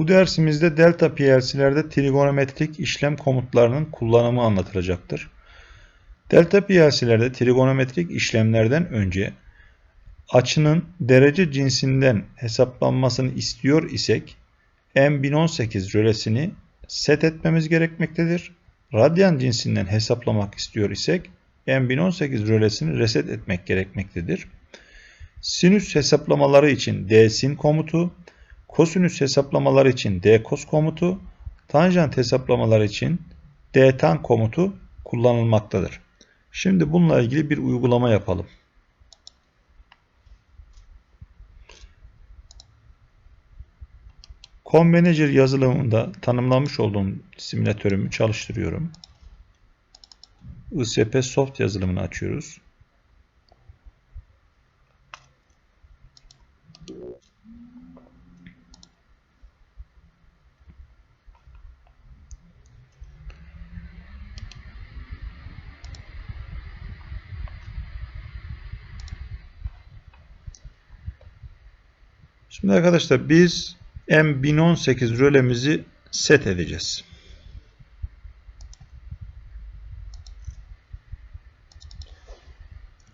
Bu dersimizde delta PLC'lerde trigonometrik işlem komutlarının kullanımı anlatılacaktır. Delta PLC'lerde trigonometrik işlemlerden önce açının derece cinsinden hesaplanmasını istiyor isek M1018 rölesini set etmemiz gerekmektedir. Radyan cinsinden hesaplamak istiyor isek M1018 rölesini reset etmek gerekmektedir. Sinüs hesaplamaları için dsin komutu, kosinüs hesaplamaları için dcos komutu, tanjant hesaplamaları için dtan komutu kullanılmaktadır. Şimdi bununla ilgili bir uygulama yapalım. ComManager yazılımında tanımlamış olduğum simülatörümü çalıştırıyorum. ISP Soft yazılımını açıyoruz. Şimdi arkadaşlar biz M1018 rölemizi set edeceğiz.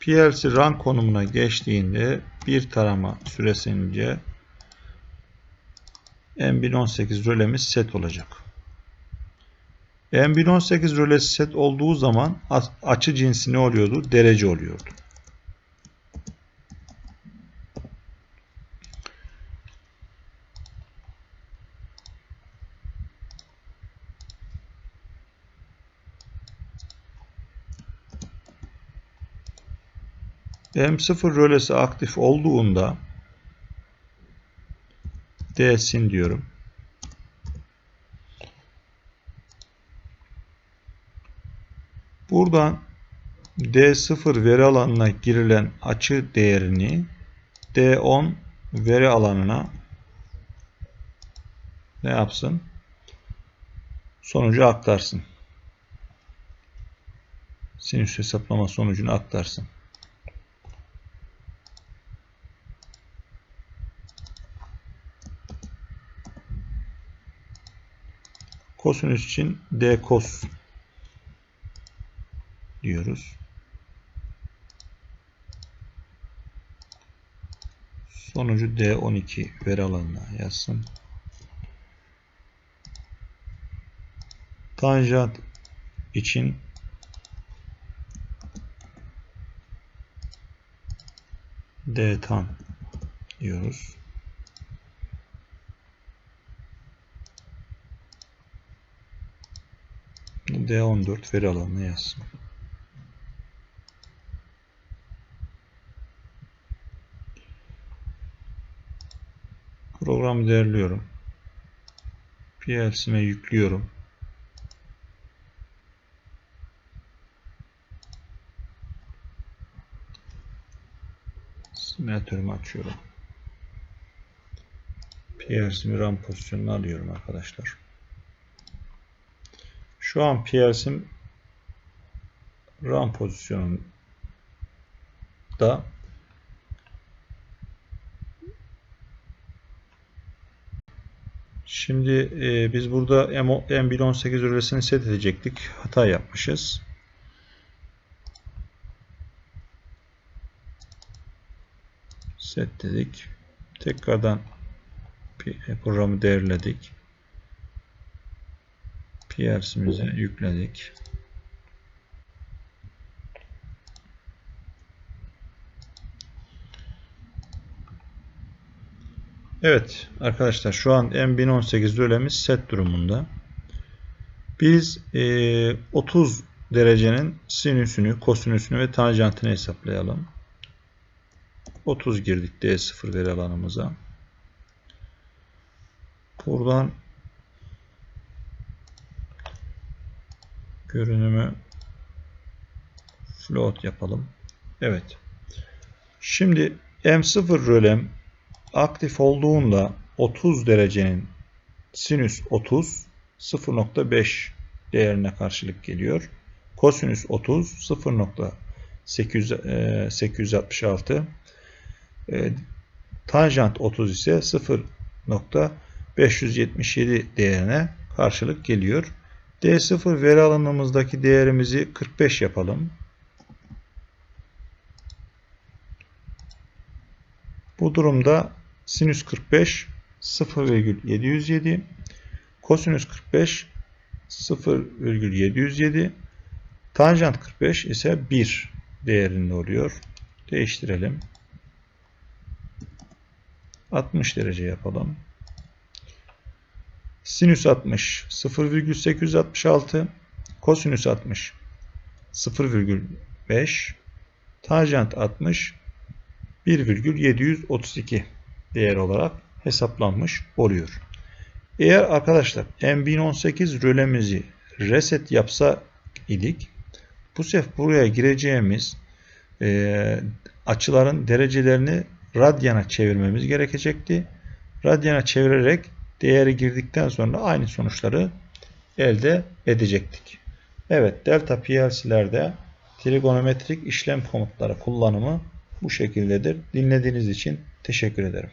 PLC run konumuna geçtiğinde bir tarama süresince M1018 rölemiz set olacak. M1018 rölesi set olduğu zaman açı cinsi ne oluyordu? Derece oluyordu. M0 rölesi aktif olduğunda D'sin diyorum. Buradan D0 veri alanına girilen açı değerini D10 veri alanına ne yapsın? Sonucu aktarsın. Sinüs hesaplama sonucunu aktarsın. Kosinüs için d kos diyoruz. Sonucu D12 veri alanına yazsın. Tanjant için D tan diyoruz. D14 veri alanına yazsın. Programı derliyorum. PLC'me yüklüyorum. Simülatörümü açıyorum. PLC'mi RAM pozisyonuna alıyorum arkadaşlar. Şu an PLC'm RAM pozisyonunda Şimdi e, biz burada M1018 rölesini set edecektik. Hata yapmışız. Set dedik. Tekrardan programı değerledik. PLC'mize yükledik. Evet arkadaşlar şu an M1018 rölemiz set durumunda. Biz e, 30 derecenin sinüsünü, kosinüsünü ve tanjantını hesaplayalım. 30 girdik D0 veri alanımıza. Buradan görünümü float yapalım. Evet. Şimdi M0 rölem aktif olduğunda 30 derecenin sinüs 30 0.5 değerine karşılık geliyor. Kosinüs 30 0.866 e, tanjant 30 ise 0.8 577 değerine karşılık geliyor. D0 veri alanımızdaki değerimizi 45 yapalım. Bu durumda sinüs 45 0,707 kosinüs 45 0,707 tanjant 45 ise 1 değerinde oluyor. Değiştirelim. 60 derece yapalım. Sinüs 60 0,866 kosinüs 60 0,5 tanjant 60 1,732 değer olarak hesaplanmış oluyor. Eğer arkadaşlar M1018 rölemizi reset yapsa idik bu sefer buraya gireceğimiz e, açıların derecelerini radyana çevirmemiz gerekecekti. Radyana çevirerek değeri girdikten sonra aynı sonuçları elde edecektik. Evet delta PLC'lerde trigonometrik işlem komutları kullanımı bu şekildedir. Dinlediğiniz için teşekkür ederim.